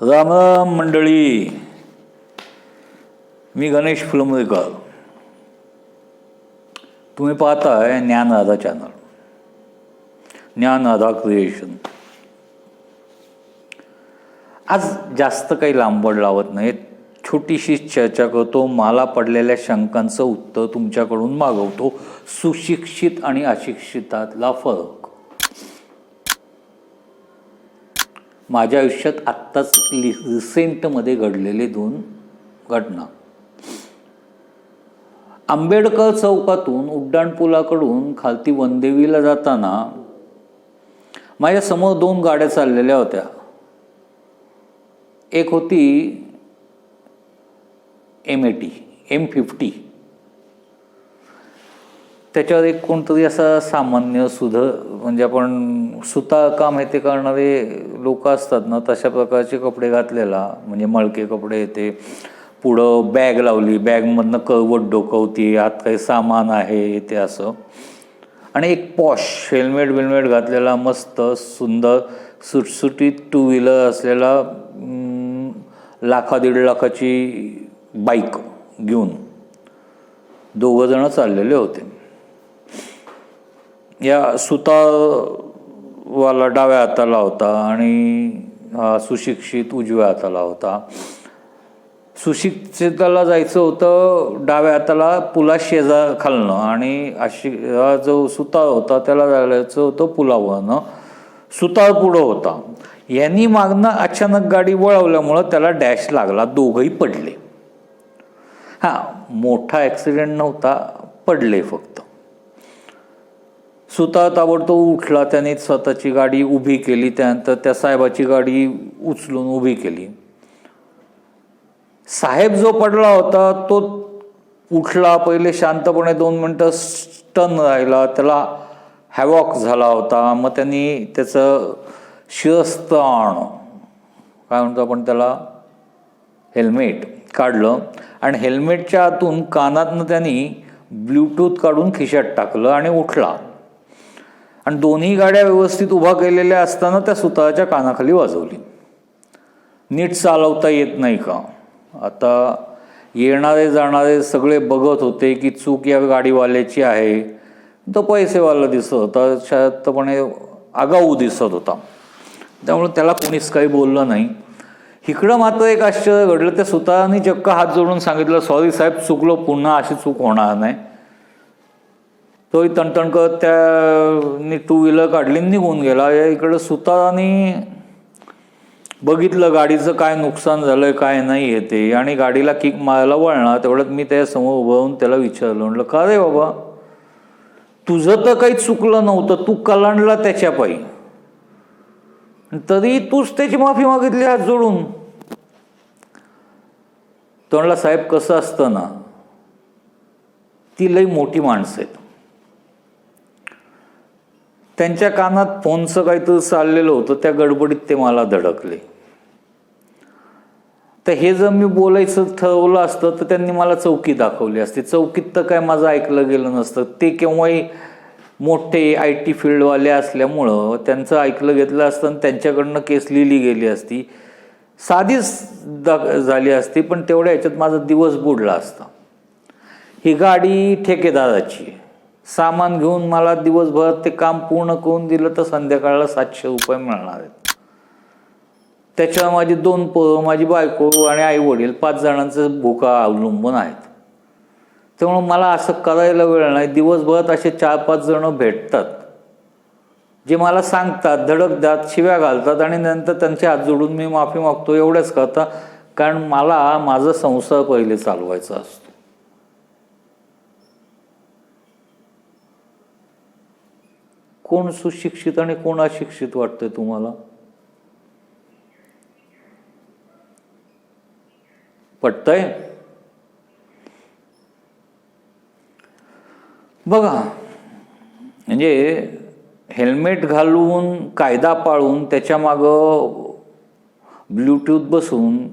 राम राम मंडळी मी गणेश फुलंब्रेकर तुम्ही पाहताय ज्ञानराधा चॅनल ज्ञानराधा क्रिएशन आज जास्त काही लांबड लावत नाहीत. छोटीशी चर्चा करतो. मला पडलेल्या शंकांचं उत्तर तुमच्याकडून मागवतो. सुशिक्षित आणि अशिक्षितातला फरक. माझ्या आयुष्यात आत्ताच लि रिसेंटमध्ये घडलेले दोन घटना. आंबेडकर चौकातून उड्डाणपुलाकडून खालती वनदेवीला जाताना माझ्यासमोर दोन गाड्या चाललेल्या होत्या. एक होती एम एटी एम फिफ्टी त्याच्यावर एक कोणतरी असा सामान्य सुध म्हणजे आपण सुता काम हे ते करणारे लोक असतात ना तशा प्रकारचे कपडे घातलेला म्हणजे मळके कपडे येते पुढं बॅग लावली बॅगमधनं कळवट डोकवती आत काही सामान आहे ते असं. आणि एक पॉश हेल्मेट बिल्मेट घातलेला मस्त सुंदर सुटसुटीत टू व्हीलर असलेला लाखा दीड लाखाची बाईक घेऊन. दोघंजणं चाललेले होते. या सुता वाला डाव्या हाताला होता आणि सुशिक्षित उजव्या हाताला होता. सुशिक्षिताला जायचं होतं डाव्या हाताला पुला शेजार खालनं आणि अशी हा जो सुतार होता त्याला जायचं होतं पुलावरनं. सुतार पुढं होता. यांनी मागणं अचानक गाडी वळवल्यामुळं त्याला डॅश लागला. दोघंही पडले. हां मोठा ॲक्सिडेंट नव्हता पडले फक्त. सुता ताबडतोब उठला त्याने स्वतःची गाडी उभी केली त्यानंतर त्या साहेबाची गाडी उचलून उभी केली. साहेब जो पडला होता तो उठला पहिले शांतपणे दोन मिनटं स्टन राहिला त्याला हॅवॉक झाला होता मग त्यांनी त्याचं शिरस्ताण काय म्हणतो आपण त्याला? हेल्मेट काढलं आणि हेल्मेटच्या आतून कानातनं त्यांनी ब्ल्यूटूथ काढून खिशात टाकलं आणि उठला. आणि दोन्ही गाड्या व्यवस्थित उभा केलेल्या असताना त्या सुताच्या कानाखाली वाजवली. नीट चालवता येत नाही का? आता येणारे जाणारे सगळे बघत होते की चूक या गाडीवाल्याची आहे. तो पैसेवाला दिसत होता शांतपणे आगाऊ दिसत होता. त्यामुळे त्याला कोणीच काही बोललं नाही. इकडं मात्र एक आश्चर्य घडलं. त्या सुतारांनी चक्क हात जोडून सांगितलं सॉरी साहेब चुकलो. पुन्हा अशी चूक होणार नाही. तोही तणतण करत त्या टू व्हीलर काढली आणि निघून गेला. या इकडं सुताराने बघितलं गाडीचं काय नुकसान झालंय काय नाही आहे ते. आणि गाडीला किक मारायला वळणार तेवढ्यात मी त्यासमोर उभं राहून त्याला विचारलं म्हटलं का रे बाबा? तुझं तर काही चुकलं नव्हतं. तू कलांडला त्याच्या पायी. तरी तूच त्याची माफी मागितली हात जोडून. तो म्हणला साहेब कसं असतं ना ती लई मोठी माणसं आहेत. त्यांच्या कानात फोनचं काहीतरी चाललेलं होतं त्या गडबडीत ते मला धडकले. तर हे जर मी बोलायचं ठरवलं असतं तर त्यांनी मला चौकी दाखवली असती. चौकीत तर काय माझं ऐकलं गेलं नसतं. ते केव्हाही मोठे आय टी फील्डवाले असल्यामुळं त्यांचं ऐकलं घेतलं असतं आणि त्यांच्याकडनं केस लिहिली गेली असती. साधीच दा झाली असती पण तेवढ्या ह्याच्यात माझा दिवस बुडला असता. ही गाडी ठेकेदाराची आहे. सामान घेऊन मला दिवसभर ते काम पूर्ण करून दिलं तर संध्याकाळला सातशे रुपये मिळणार आहेत. त्याच्यावर माझी दोन पोरं माझी बायको आणि आई वडील पाच जणांचं भूका अवलंबून आहेत. त्यामुळं मला असं करायला वेळ नाही. दिवसभरात असे चार पाच जणं भेटतात जे मला सांगतात धडकतात शिव्या घालतात आणि नंतर त्यांचे हात जोडून मी माफी मागतो एवढंच करता कारण मला माझा संसार पहिले चालवायचा असतो. कोण सुशिक्षित आणि कोण अशिक्षित वाटतंय तुम्हाला? पटतय? बघा म्हणजे हेल्मेट घालून कायदा पाळून त्याच्या मागं ब्लूटूथ बसून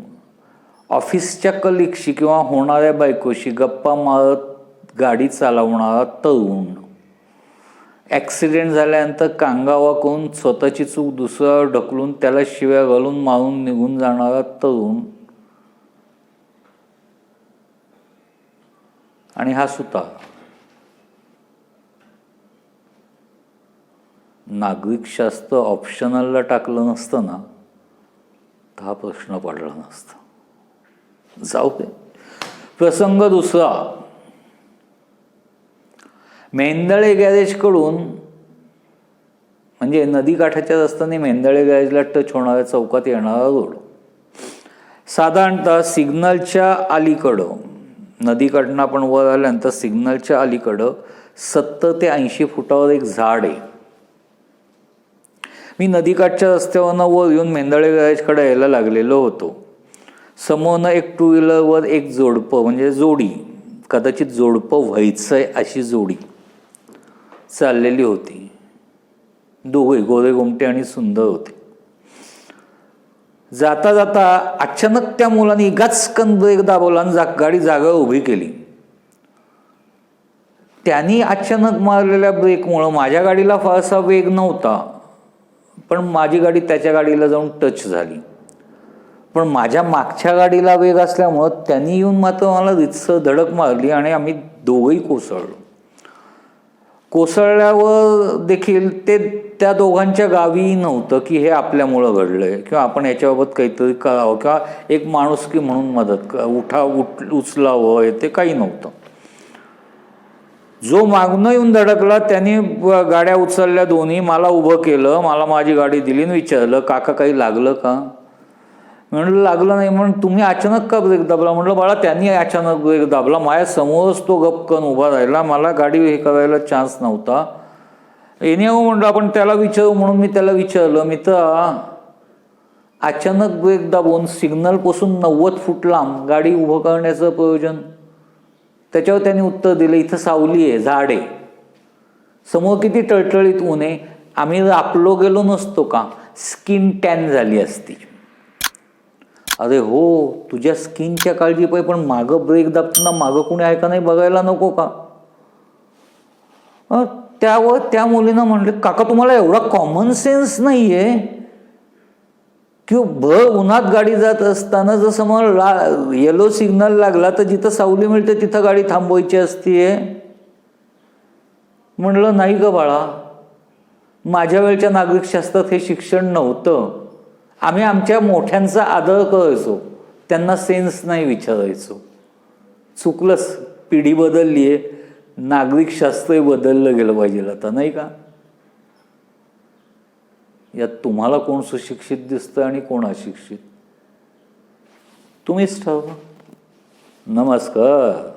ऑफिसच्या कलिगशी किंवा होणाऱ्या बायकोशी गप्पा मारत गाडी चालवणारा तरुण. ॲक्सिडेंट झाल्यानंतर कांगावा करून स्वतःची चूक दुसऱ्यावर ढकलून त्याला शिव्या घालून मारून निघून जाणारा तरुण. आणि हा सुता. नागरिकशास्त्र ऑप्शनलला टाकलं नसतं ना तर हा प्रश्न पडला नसता. जाऊ दे. प्रसंग दुसरा. मेंदळे गॅरेजकडून म्हणजे नदीकाठाच्या रस्त्याने मेंदळे गॅरेजला टच होणाऱ्या चौकात येणारा रोड. साधारणतः सिग्नलच्या अलीकडं नदीकडनं आपण वर आल्यानंतर सिग्नलच्या अलीकडं सत्तर ते ऐंशी फुटावर एक झाड आहे. मी नदीकाठच्या रस्त्यावरनं वर येऊन मेंदळे गॅरेजकडे यायला लागलेलो होतो. समोरनं एक टू व्हीलरवर एक जोडपं म्हणजे जोडी कदाचित जोडपं व्हायचं आहे अशी जोडी. चाललेली होती. दोघे गोरे गोमटे आणि सुंदर होते. जाता जाता अचानक त्या मुलाने गचकन ब्रेक दाबवला आणि जा गाडी जागा उभी केली. त्यांनी अचानक मारलेल्या ब्रेकमुळं माझ्या गाडीला फारसा वेग नव्हता पण माझी गाडी त्याच्या गाडीला जाऊन टच झाली. पण माझ्या मागच्या गाडीला वेग असल्यामुळं त्यांनी येऊन मात्र मला रितसर धडक मारली आणि आम्ही दोघंही कोसळलो. कोसळल्यावर देखील ते त्या दोघांच्या गावी नव्हतं की हे आपल्यामुळं घडलंय किंवा आपण याच्याबाबत काहीतरी करावं किंवा एक माणुसकी म्हणून मदत क- उठा उठ उचलावं हे ते काही नव्हतं. जो मागणं येऊन धडकला त्यांनी गाड्या उचलल्या दोन्ही. मला उभं केलं मला माझी गाडी दिली आणि विचारलं काका काही लागलं का? म्हणलं लागलं नाही. म्हणून तुम्ही अचानक का ब्रेक दाबला? म्हटलं बाळा त्यांनी अचानक ब्रेक दाबला. माझ्या समोरच तो गपकन उभा राहिला. मला गाडी हे करायला चान्स नव्हता. येणे हो म्हणलं आपण त्याला विचारू. म्हणून मी त्याला विचारलं मित्र अचानक ब्रेक दाबून सिग्नलपासून नव्वद फूट लांब गाडी उभं करण्याचं प्रयोजन. त्याच्यावर त्यांनी उत्तर दिलं इथं सावली आहे झाड आहे. समोर किती टळटळीत ऊन आहे. आम्ही आपलो गेलो नसतो का? स्किन टॅन झाली असती. अरे हो तुझ्या स्किनच्या काळजी पाहिजे पण मागं ब्रेक दाबताना मागं कुणी आहे का नाही बघायला नको का? त्यावर त्या मुलीनं म्हणले काका तुम्हाला एवढा कॉमन सेन्स नाही आहे किंवा भर उन्हात गाडी जात असताना जसं मला ला येलो सिग्नल लागला तर जिथं सावली मिळते तिथं गाडी थांबवायची असतीये? म्हणलं नाही ग बाळा. माझ्या वेळच्या नागरिकशास्त्रात हे शिक्षण नव्हतं. आम्ही आमच्या मोठ्यांचा आदर करायचो त्यांना सेन्स नाही विचारायचो. चुकलंच पिढी बदलली आहे. नागरिकशास्त्रही बदललं गेलं पाहिजे आता नाही का? यात तुम्हाला कोण सुशिक्षित दिसतं आणि कोण अशिक्षित? तुम्हीच ठरवा. नमस्कार.